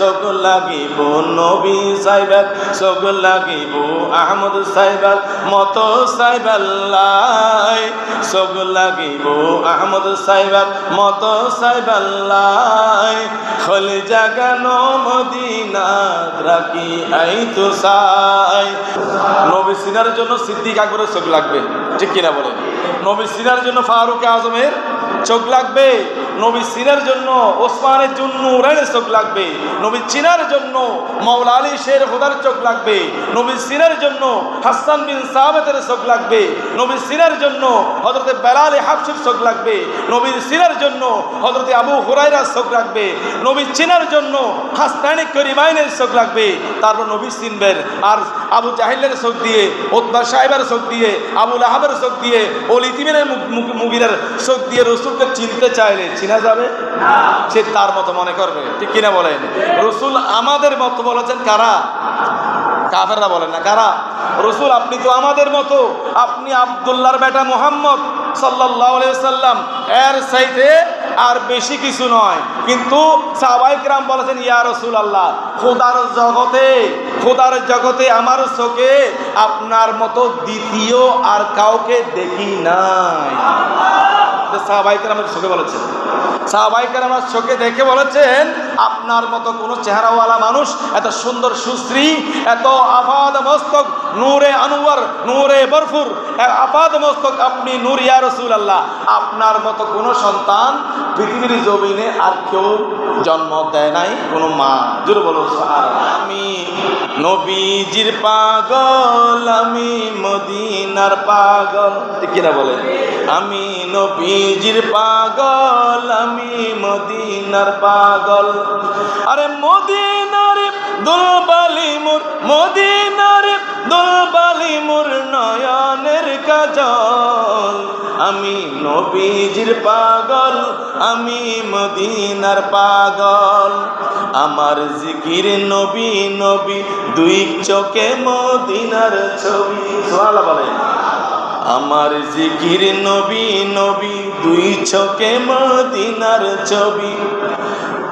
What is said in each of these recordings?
চোখ লাগিব নবী সাইবার চোখ লাগিব আহমদ সাইবার মতো সাইবাল্লাই চোখ লাগিব আহমদ সাইবার মতো সাইবাল্লাই খলি জাগানো মদিনাত রাখি আই তো সাই নবী সিনার জন্য সিদ্দিক আকবরের চোখ লাগবে, ঠিক কিনা বলেন? নবী সিনার জন্য ফারুক আজমের চোখ লাগবে। নবী সিনার জন্য, ওসমানের জন্য উরানের চোখ লাগবে। নবী চিনার জন্য মাওলা আলী শের খোদার চোখ লাগবে। নবী সিনার জন্য হাসান বিন সাহাবেতের চোখ লাগবে। নবী সিনার জন্য হজরতে বেলাল হাফসির চোখ লাগবে। নবীর সিনার জন্য হজরতে আবু হুরাইরার চোখ লাগবে। নবী চিনার জন্য হাসনানি করিমাইনের চোখ লাগবে। তারপর নবী চিনবেন আর আবু জাহিলের চোখ দিয়ে ওতবা সাহেবের চোখ দিয়ে, আবুল আহাবের চোখ দিয়ে ওলি তিমিনের মুগিরের চোখ দিয়ে রসুলকে চিনতে চাইলে চিনা যাবে? সে তার মতো মনে করবে। ঠিক কিনা বলেন? রসুল আমাদের মতো বলেছেন কারা? কাফেররা বলেন না, কারা? রসুল, আপনি তো আমাদের মতো। আপনি আবদুল্লাহর বেটা মোহাম্মদ সাল্লাহ সাল্লাম এর সাইতে আর বেশি কিছু নয়। কিন্তু সাহবাইকরাম বলেছেন, ইয়া রসুল আল্লাহ খোদার জগতে খোদার জগতে আমার চোখে আপনার মতো দ্বিতীয় আর কাউকে দেখি নাই। সাহবাইকার আমার চোখে বলেছেন। সাহবাইকার আমার চোখে দেখে বলেছেন, আপনার মতো কোনো চেহারাওয়ালা মানুষ, এত সুন্দর সুশ্রী, এত আফাদ মস্তক নূরে আনোয়ার, নূরে বরফুর আফাদ মস্তক আপনি নূর ইয়া রসুল আল্লাহ আপনার মতো কোনো সন্তান পৃথিবীর জমিনে আর কেউ জন্ম দেয় নাই, কোনো মা। জোরে বলো আমি নবীজির পাগল, আমি মদিনার পাগল। ঠিক কিনা বলে আমি নবীজির পাগল, আমি মদিনার পাগল। আরে মদিনার দুলবালি মোর, মদিনার দুলবালি মোর নয়নের কাজল। আমি নবীজির পাগল, আমি মদিনার পাগল। আমার জিকির নবী নবী, দুই চোখে মদিনার ছবি। বলে আমার জিকির নবী নবী, দুই চোখে মদিনার ছবি।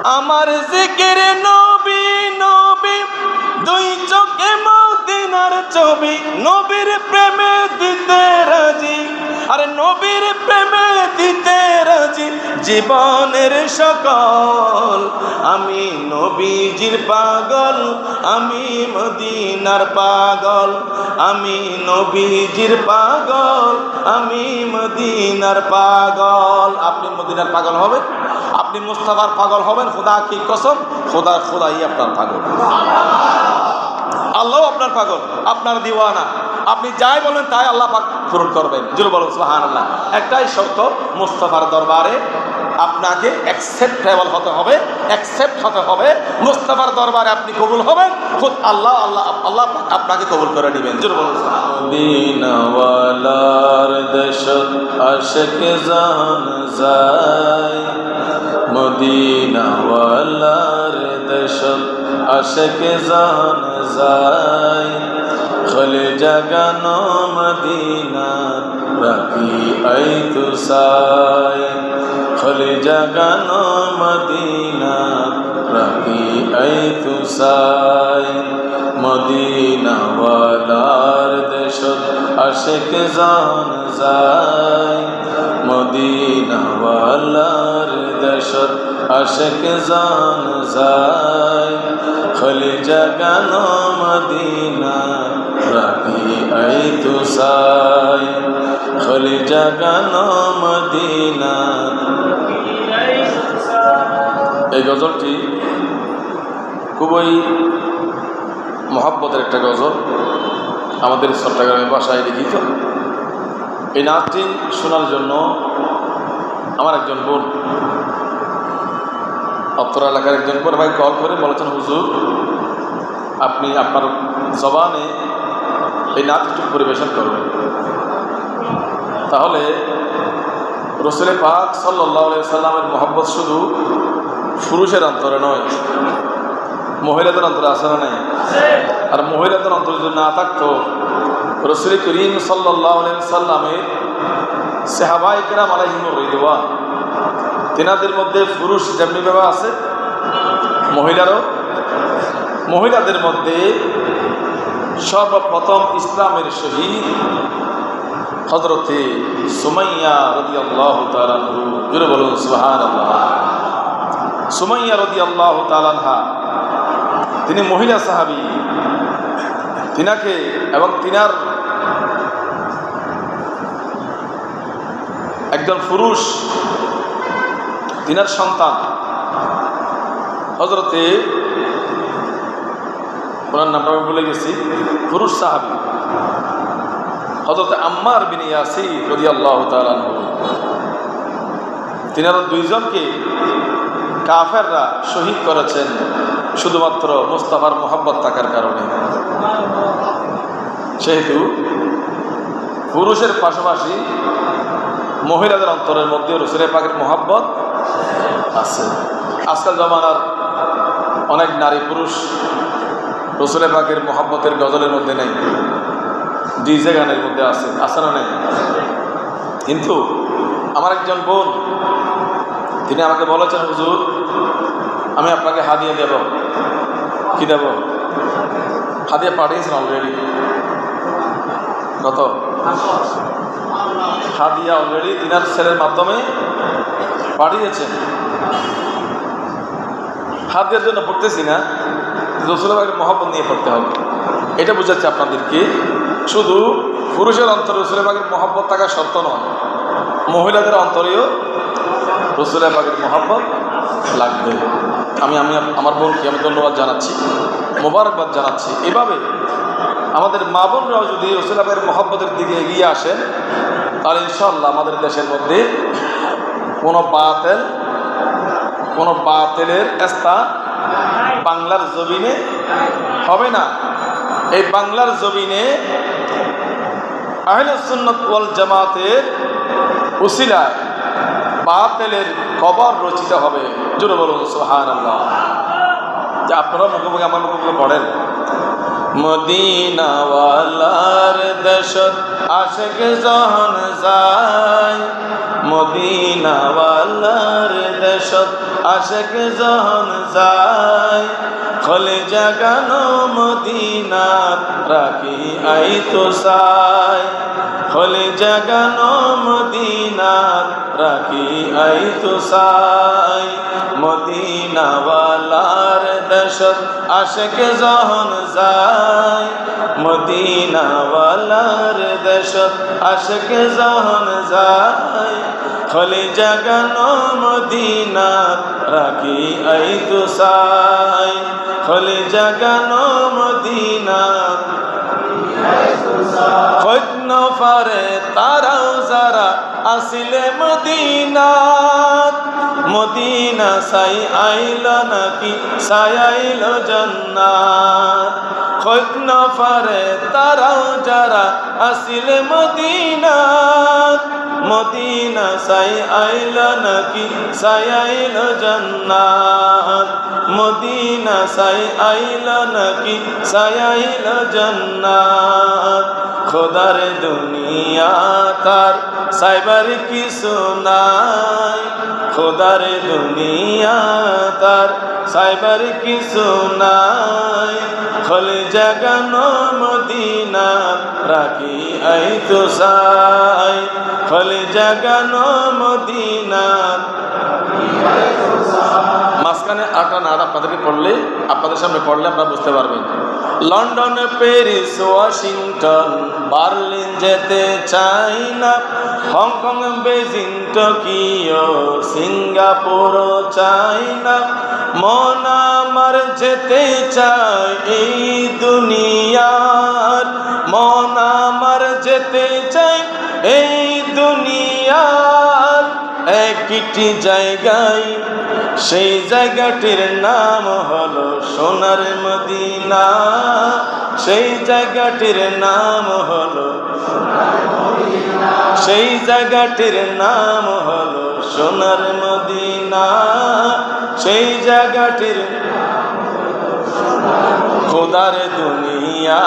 আমার জিকির নবী নবী, দুই চোখে মদিনার ছবি। নবীর প্রেমে দিতে রাজি। আরে নবীর প্রেমে দিতে রাজি জীবনের সকল। আমি নবীজির পাগল, আমি মদিনার পাগল, আমি নবীজির পাগল, আমি মদিনার পাগল। আপনি মদিনার পাগল হবেন? আপনি মুস্তাফার পাগল হবেন? খোদা কি কসম? খোদা, খোদাই আপনার পাগল। আল্লাহ আপনার পাগল, আপনার দিওয়ানা। আপনি যাই বলেন, তাই আল্লাহ পাক পূরণ করবেন। জুরু বলুন সুহান আল্লাহ একটাই শর্ত, মুস্তফার দরবারে আপনাকে অ্যাকসেপ্টেবল হতে হবে অ্যাকসেপ্ট হতে হবে। মুস্তফার দরবারে আপনি কবুল হবেন, খুদ আল্লাহ আল্লাহ আল্লাহ আপনাকে কবুল করে নেবেন। জুরু বলুন দিনওয়ালার দেশ আশক জান যায়। মদিনাওয়ালার দেশ আশক জান যায়। খলে জাগানো মদিনা রাখি আই তু সাই। খলে জাগানো মদিনা রাখি আই তু সাই। মদিনাওয়ালার দেশ আশেক জান যায়। মদিনাওয়ালার দেশ আশেক জান যায়। খলি জাগানো মদিনা রাখি আই তু সাই, খলি জাগানো মদিনা। এই গজলটি খুবই মহাব্বতের একটা গজল। আমাদের চট্টগ্রামের বাসায় লিখিত। এই নাচটি শোনার জন্য আমার একজন বোন অত্তর এলাকার একজন বোন ভাই কল করে বলেছেন, হুজুর, আপনি আপনার জবানে এই নাচ একটু পরিবেশন করবেন। তাহলে রসুলের পাক সাল্লাহ সাল্লামের মোহাম্মত শুধু পুরুষের অন্তরে নয়, মহিলাদের অন্তরে আসে না নাই? আর মহিলাদের অন্তরে যদি না থাকতো, রসুল করিম সাল্লাহ সাল্লামের সেহাবাইকেরাম আলাহিমুর রিদওয়ান, তেনাদের মধ্যে পুরুষ যেমনিভাবে আছে, মহিলারও, মহিলাদের মধ্যে সর্বপ্রথম ইসলামের শহীদ হজরতে সুমাইয়া রদি আল্লাহ তালু জুড়ে সুহান সুমাইয়া রদি আল্লাহ তালানহা তিনি মহিলা সাহাবি। তিনাকে এবং তিনার একজন পুরুষ, তিনার সন্তান হজরতে ওনার নামটা আমি ভুলে গেছি। পুরুষ সাহাবি। হজরত আম্মার বিন ইয়াসি রদি আল্লাহ তালানহু তিনারা দুইজনকে কাফেররা শহীদ করেছেন, শুধুমাত্র মুস্তাফার মোহাম্মত থাকার কারণে। সেহেতু পুরুষের পাশাপাশি মহিলাদের অন্তরের মধ্যে রসুলে পাকের মোহাব্বত আছে। আজকাল জমানার অনেক নারী পুরুষ রসুলে পাকের মোহাব্বতের গজলের মধ্যে নেই। ডিজে গানের মধ্যে আছে আছে নেই? কিন্তু আমার একজন বোন, তিনি আমাকে বলেছেন, হুজুর, আমি আপনাকে হাদিয়ে দেব। কি দেব? হাদিয়ে পাঠিয়েছেন অলরেডি কত? হাদিয়া অলরেডি তিনার ছেলের মাধ্যমে পাঠিয়েছেন। হাদিয়ার জন্য পড়তেছি না। রসুলের মহাপত নিয়ে পড়তে হবে। এটা বোঝাচ্ছে আপনাদেরকে শুধু পুরুষের অন্তরে রসুলের বাগের মহব্বত থাকা সত্য নয়, মহিলাদের অন্তরেও রসুলের বাগের মহব্বত লাগবে। আমি আমি, আমার বোনকে আমি ধন্যবাদ জানাচ্ছি, মোবারকবাদ জানাচ্ছি। এভাবে আমাদের মা বোনরাও যদি রসুল রসুলাবের মহব্বতের দিকে এগিয়ে আসেন, তাহলে ইনশাল্লাহ আমাদের দেশের মধ্যে কোনো বাতেল, কোনো বাতেলের স্থান বাংলার জমিনে হবে না। এই বাংলার জমিনে আহলে সুন্নত ওয়াল জামাতের উসিলায় বাতেলের কবর রচিত হবে। জোরে বলুন সোহান যে আপনারা মুখোমুখি, আমার মুখোমুখি পড়েন। মদিনাওয়ালার দেশত আশেক জহন যায়। মদিনাওয়ালার দেশত আশেক জহন যায়। খলে জাগানো মদিনাত রাখি আই তো সাই। খলে জাগানো মদিনাত রাখি আই তো সাই। মদিনাওয়ালার দেশত আশেক জহন যায়। মদিনাওয়ালার দেশত আশেক জহন যায়। খলে জাগানো মদিনাত রাখি আই তো সাই খলে জাগানো মদিনাত খৈন ফারে তারাও যারা আসিলে মদিনাত। মদিনা সাই আইল নাকি, সাই আইল জন্নাত। খৈন ফারে তারাও যারা আসিলে মদিনাত মদিনা সাই আইল নাকি? সাই আইল জন্নাত। মদিনা সাই আইল নাকি? সাই আইল জন্নাত। খোদার দুনিয়া তার সাইবার কিছু নাই। খোদার দুনিয়া তার সাইবার কিছু নাই। খলে জাগানো মদিনা, রাখি আই তো সাই। খলে জাগানো মদিনা, মাঝখানে আটা না আপনাদেরকে পড়লে, আপনাদের সামনে পড়লে আপনারা বুঝতে পারবেন। লন্ডন, প্যারিস, ওয়াশিংটন, বার্লিন যেতে চাই না। হংকং, বেজিং, টোকিও সিঙ্গাপুর চাই না। মন আমার যেতে চাই এই দুনিয়ার। মন আমার যেতে চাই এই দুনিয়ার। একটি জায়গায়, সেই জায়গাটির নাম হলো সোনার মদিনা। সেই জায়গাটির নাম হলো সেই জায়গাটির নাম হলো সোনার মদিনা। সেই জায়গাটির খোদার দুনিয়া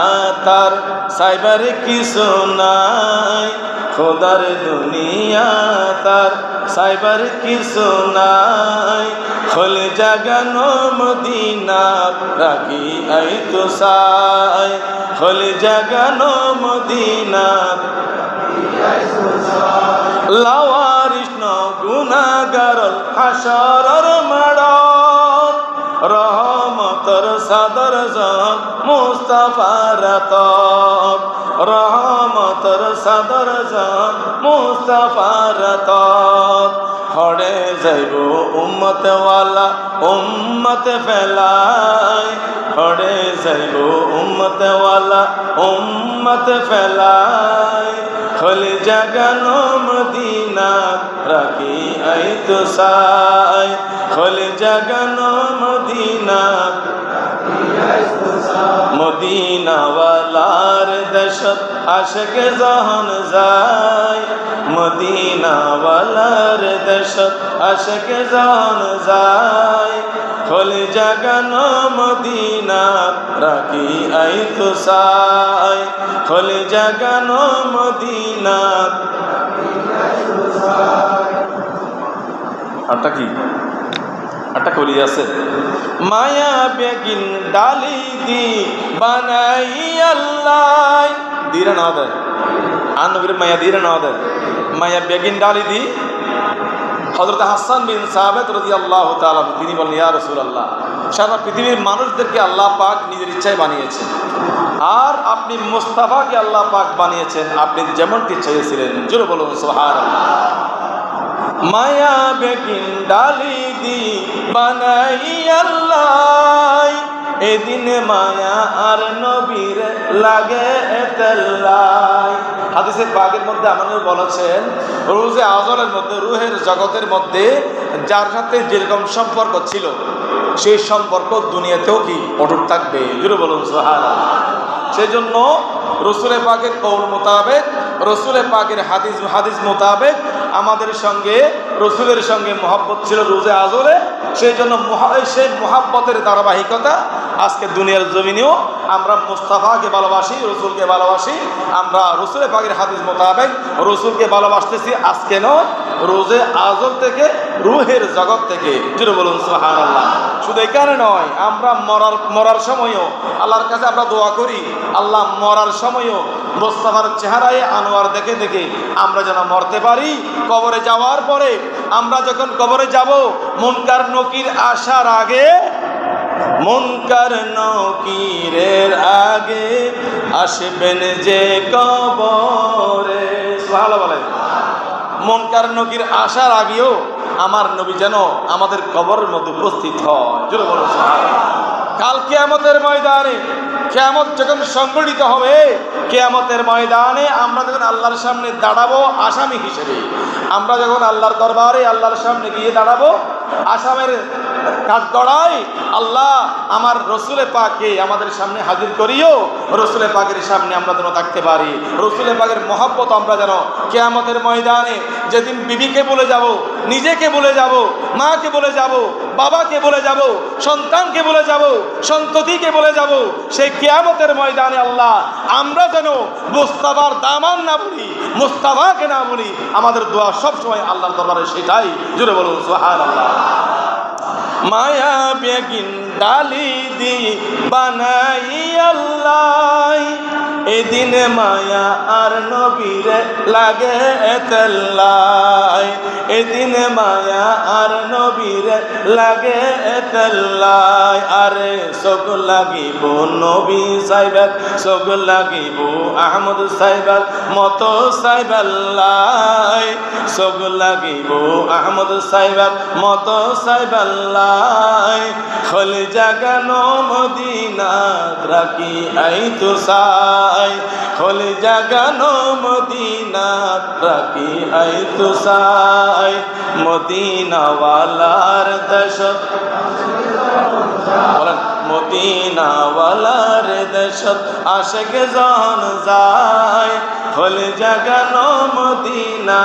তার সাইবার কিছু নাই। খোদার দুনিয়া তার সাইবার কিছু নাই। খোল জাগানো মদিনা রাখি আই তো সাই খোল জাগানো মদিনা লাওয়ারিষ্ণ গুণাগারল হাসরর মাড় রহমতর সাদর জন মুস্তাফার তব রহমতর সাদর জন মুস্তাফার তব হড়ে যাইব উম্মতওয়ালা, উম্মত ফেলাই। হড়ে যাইব উম্মতওয়ালা, উম্মত ফেলাই। খোল জাগানো মদিনা, রাখি আই তো সাই। খোল জাগানো মদিনা, মদিনাওয়ালার দেশত আশকে জহন যায়। মদিনাওয়ালার দেশত আশক জহন যায়। খোল জাগানো মদিনা, রাখি আই তো সাই খোল জাগানো মদিনা আরটা কি? একটা কলি আছে। মায়া বেগিন ডালি দি বানাই আল্লাহ। দিরে না দেয় আর নবীর মায়া দিরে না দেয় মায়া বেগিন ডালি দি হজরত হাসান বিন সাহাবেদ রদি আল্লাহ তালাম তিনি বলেন ইয়া রসুল আল্লাহ সারা পৃথিবীর মানুষদেরকে আল্লাহ পাক নিজের ইচ্ছায় বানিয়েছেন। আর আপনি মুস্তাফাকে আল্লাহ পাক বানিয়েছেন, আপনি যেমনটি চেয়েছিলেন। জোরে বলুন সোহার মায়া বেগিন ডালি দি বানাই আল্লাহ, এদিনে মায়া আর নবীর লাগে এতেল্লাই হাদিসের পাকের মধ্যে আমাদের বলেছেন রুজে আজলের মধ্যে, রুহের জগতের মধ্যে যার সাথে যেরকম সম্পর্ক ছিল, সেই সম্পর্ক দুনিয়াতেও কি অটুট থাকবে? জুড়ে বলুন সোহার সেই জন্য রসুলে পাকের কৌল মোতাবেক রসুলে পাকের হাদিস হাদিস মোতাবেক আমাদের সঙ্গে, রসুলের সঙ্গে মহাব্বত ছিল রোজে আজরে সেই জন্য সেই মহাব্বতের ধারাবাহিকতা আজকে দুনিয়ার জমিনেও আমরা মুস্তাফাকে ভালোবাসি, রসুলকে ভালোবাসি, আমরা রসুলের পাকের হাদিস মোতাবেক রসুলকে ভালোবাসতেছি, আজকে নয়, রোজে আজর থেকে, রুহের জগৎ থেকে। জুড়ে বলুন সুহান আল্লাহ শুধু এখানে নয়, আমরা মরার মরার সময়ও আল্লাহর কাছে আমরা দোয়া করি, আল্লাহ মরার সময়ও মোস্তাফার চেহারায় আনোয়ার দেখে দেখে আমরা যেন মরতে পারি। কবরে যাওয়ার পরে আমরা যখন কবরে যাব, মনকার নকির আসার আগে, মনকার নকিরের আগে আসবেন যে কবরে। ভালো বলে মনকার নকির আসার আগেও আমার নবী যেন আমাদের কবরের মধ্যে উপস্থিত হয়। জোরে বলো। কাল কেয়ামতের ময়দানে, কেয়ামত যখন সংগঠিত হবে, কেয়ামতের ময়দানে আমরা যখন আল্লাহর সামনে দাঁড়াবো আসামি হিসেবে, আমরা যখন আল্লাহর দরবারে আল্লাহর সামনে গিয়ে দাঁড়াবো আসামের কাঠগড়ায় আল্লাহ আমার রসুলে পাকে আমাদের সামনে হাজির করিও। রসুলে পাকের সামনে আমরা যেন থাকতে পারি। রসুলে পাকের মহাব্বত আমরা যেন কেয়ামতের ময়দানে যেদিন বিবিকে বলে যাব, নিজেকে বলে যাব, মাকে বলে যাব, বাবাকে বলে যাব, সন্তানকে বলে যাব, সন্ততিকে বলে যাব, সেই কেয়ামতের ময়দানে আল্লাহ আমরা যেন মুস্তাফার দামান না বলি, মুস্তাফাকে না বলি, আমাদের দোয়া সবসময় আল্লাহর দরবারে সেটাই। জুড়ে বলুন সোহান আল্লাহ মায়া বেগিন ডালি দি বানাই আল্লাহ। এদিন মায়া আর নবীরে লাগে এতেল্লাই। এদিন মায়া আর নবীরে লাগে এতেল্লাই। আরে সব লাগিব নবী সাইবাল সব লাগিব আহমদ সাইবাল মতো সাইবাল্লাই। সব লাগিব আহমদ সাইবাল মতো সাইবাল্লাই। খল জাগানো মদিনা রাখি আই তো সাই। খল জাগানো মদিনা রাখি আই তো সাই মদিনাওয়ালার দেশ, বলেন, মদিনাওয়ালার দেশত আশেক জন যায়। হল জাগানো মদিনা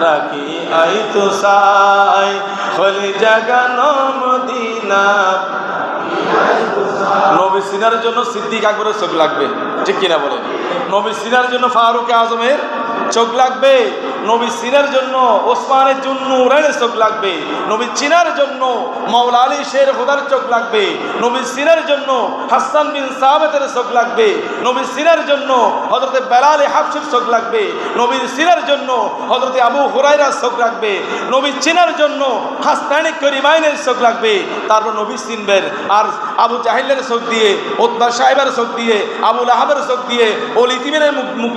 রাখি আই তো সাই হল জাগানো মদিনা নবী সিনার জন্য সিদ্দিক আকবরের চোখ লাগবে, ঠিক কিনা বলে নবী সিনার জন্য ফারুক আজমের চোখ লাগবে। নবী সিনের জন্য, ওসমানের জন্য উরাইনের চোখ লাগবে। নবী চিনার জন্য, মাওলা আলী শের হুদার চোখ লাগবে। নবী সিনের জন্য, হাসান বিন সাহাবেতের চোখ লাগবে। নবী সিনের জন্য হজরতে বেলাল হাফসির চোখ লাগবে। নবী সিনের জন্য হজরতে আবু হুরাইরার চোখ লাগবে। নবী চিনার জন্য, হাসনানি করিমাইনের চোখ লাগবে। তারপর নবী চিনবেন, আর আবু জাহিলের চোখ দিয়ে ওতবা সাহেবের চোখ দিয়ে আবুল আহাবের চোখ দিয়ে অলিতিমের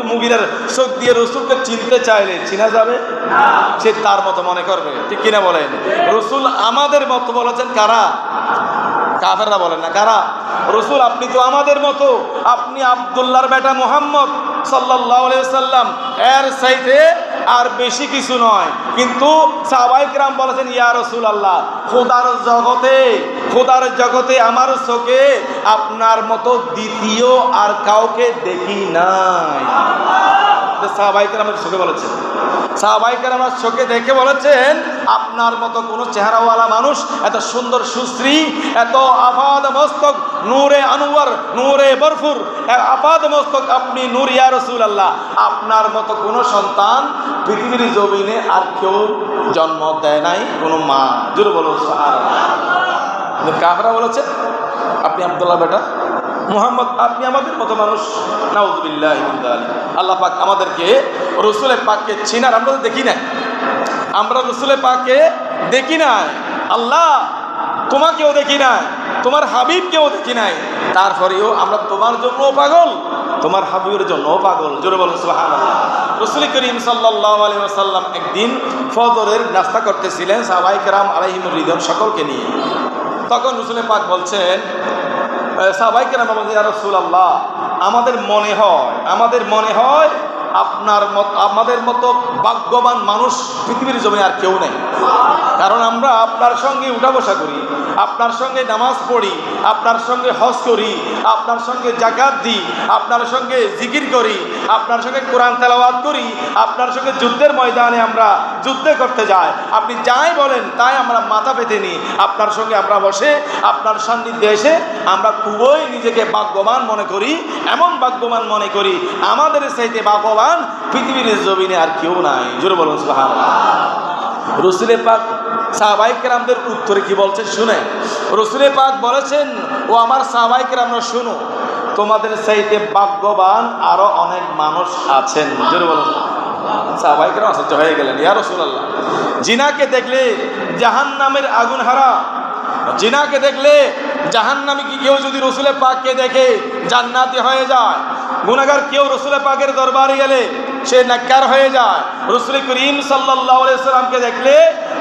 মুগিরের চোখ দিয়ে রসুলকে চিনতে চাইলে চিনা যাবে? সে তার মতো মনে করবে। ঠিক কিনা বলেন? রসুল আমাদের মতো বলেছেন কারা? কাফেররা বলেন না, কারা? রসুল, আপনি তো আমাদের মতো। আপনি আবদুল্লাহর বেটা মোহাম্মদ সাল্লাহ সাল্লাম এর সাইতে আর বেশি কিছু নয়। কিন্তু সাবাইক রাম বলেছেন, ইয়া রসুল আল্লাহ খোদার জগতে খোদার জগতে আমার চোখে আপনার মতো দ্বিতীয় আর কাউকে দেখি নাই। সাহাবাইকার আমার চোখে বলেছেন। সাহাবাইকার আমার চোখে দেখে বলেছেন, আপনার মতো কোনো চেহারাওয়ালা মানুষ, এত সুন্দর সুশ্রী, এত আফাদ মস্তক, নূরে আনোয়ার, নূরে বরফুর আফাদ মস্তক আপনি নূর ইয়া রসুল আল্লাহ আপনার মতো কোনো সন্তান পৃথিবীর জমিনে আর কেউ জন্ম দেয় নাই, কোনো মা। জোরে বলো কাফরা বলেছে, আপনি আবদুল্লাহ বেটা। মোহাম্মদ, আপনি আমাদের মতো মানুষ। আল্লাহ পাক আমাদেরকে রসুলের পাককে চিনার, আমরা তো দেখি নাই। আমরা রসুলের পাককে দেখি নাই। আল্লাহ তোমাকেও দেখি নাই, তোমার হাবিবকেও দেখি নাই। তারপরেও আমরা তোমার জন্যও পাগল, তোমার হাবিবের জন্যও পাগল। জোরে বলো সুহান রসুল করিম সাল্লাহ একদিন ফজরের নাস্তা করতেছিলেন সাবাই কেরাম আলহিমুর রিদন সকলকে নিয়ে। তখন রসুলের পাক বলছেন সাবাইকে আমাদের মনে হয় আমাদের মনে হয় আপনার মত, আমাদের মতো ভাগ্যবান মানুষ পৃথিবীর জমি আর কেউ নেই। কারণ আমরা আপনার সঙ্গে উঠা বসা করি, আপনার সঙ্গে নামাজ পড়ি, আপনার সঙ্গে হজ করি, আপনার সঙ্গে জাকাত দিই, আপনার সঙ্গে জিকির করি, আপনার সঙ্গে কোরআন তেলাওয়াত করি, আপনার সঙ্গে যুদ্ধের ময়দানে আমরা যুদ্ধে করতে যাই। আপনি যাই বলেন, তাই আমরা মাথা পেতে নিই। আপনার সঙ্গে আমরা বসে, আপনার সান্নিধ্যে এসে আমরা খুবই নিজেকে ভাগ্যবান মনে করি, এমন ভাগ্যবান মনে করি, আমাদের সাইতে ভাগ্যবান পৃথিবীর জমিনে আর কেউ নাই। জোরে বলুন সুহান রসুলে পাক সাহবাইকেরামদের উত্তরে কি বলছে? শুনে। রসুলে পাক বলেছেন, ও আমার সাহবাইকেরামরা শুনো, তোমাদের চাইতে ভাগ্যবান আরও অনেক মানুষ আছেন। জোরে বলুন সাহবাইকেরাম হয়ে গেলেন, ইয়া রসুলাল্লাহ, জিনাকে দেখলে জাহান নামের আগুন হারা। জিনাকে দেখলে জাহান নামে কি কেউ যদি রসুলের পাককে দেখে জান্নাতি হয়ে যায় গুনাগার কেউ রসুলের পাকের দরবারে গেলে সে নাক্কার হয়ে যায়। রসুল করিম সাল্লাহ সাল্লামকে দেখলে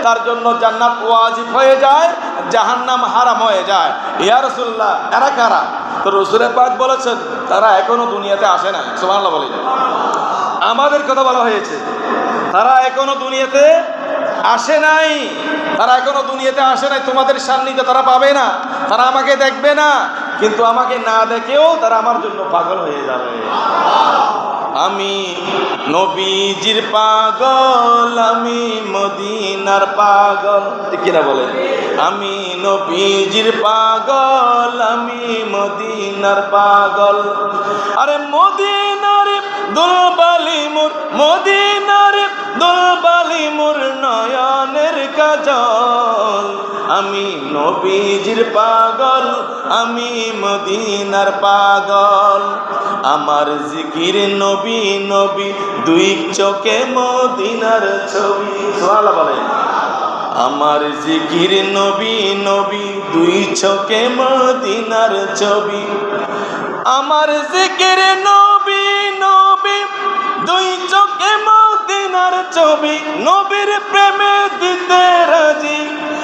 তার জন্য জান্নাত ওয়াজিব হয়ে যায়, জাহান্নাম হারাম হয়ে যায়। ইয়া রসুল্লাহ এরা কারা? তো রসুলের পাক বলেছেন, তারা এখনও দুনিয়াতে আসে না সুমাল্লাহ বলে আমাদের কথা বলা হয়েছে, তারা এখনও দুনিয়াতে আসে নাই। তারা এখনও দুনিয়াতে আসে নাই, তোমাদের সান্নিধ্যে তারা পাবে না। তারা আমাকে দেখবে না। কিন্তু আমাকে না দেখেও তারা আমার জন্য পাগল হয়ে যাবে। আমি নবীজির পাগল, আমি মদিনার পাগল। কিনা বলে আমি নবীজির পাগল, আমি মদিনার পাগল। আরে মদিনার দুলবালি মোর, মদিনার দুলবালি মোর নয়নের কাজল। আমি নবীজির পাগল, আমি মদিনার পাগল। আমার জিকির নবী নবী, দুই চোখে মদিনার ছবি। সোহালা বলে আমার জিকির নবী নবী, দুই চোখে মদিনার ছবি। আমার জিকির নবী নবী, দুই চোখে মদিনার ছবি নবীর প্রেমে দিতে রাজি।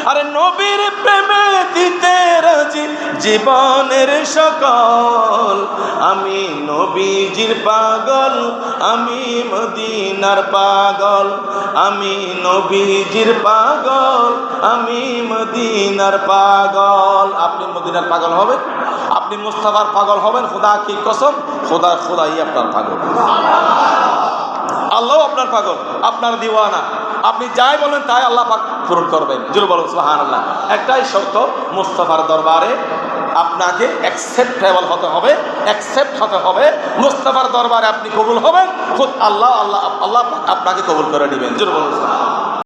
আরে নবীর প্রেমে দিতে রাজি। জীবনের সকল, আমি নবীজির পাগল, আমি মদিনার পাগল, আমি নবীজির পাগল, আমি মদিনার পাগল। আপনি মদিনার পাগল হবেন? আপনি মুস্তাফার পাগল হবেন? খোদা কি কসম? খোদা, খোদাই আপনার পাগল। আল্লাহ আপনার পাগল, আপনার দিওয়ানা। আপনি যাই বলেন তাই আল্লাহ পাক পূরণ করবেন। জুল বলুন সুহান আল্লাহ একটাই শর্ত, মুস্তফার দরবারে আপনাকে অ্যাকসেপ্টেবল হতে হবে অ্যাকসেপ্ট হতে হবে। মুস্তফার দরবারে আপনি কবুল হবেন খুব আল্লাহ আল্লাহ আল্লাহ আপনাকে কবুল করে নেবেন। জুল বলুন।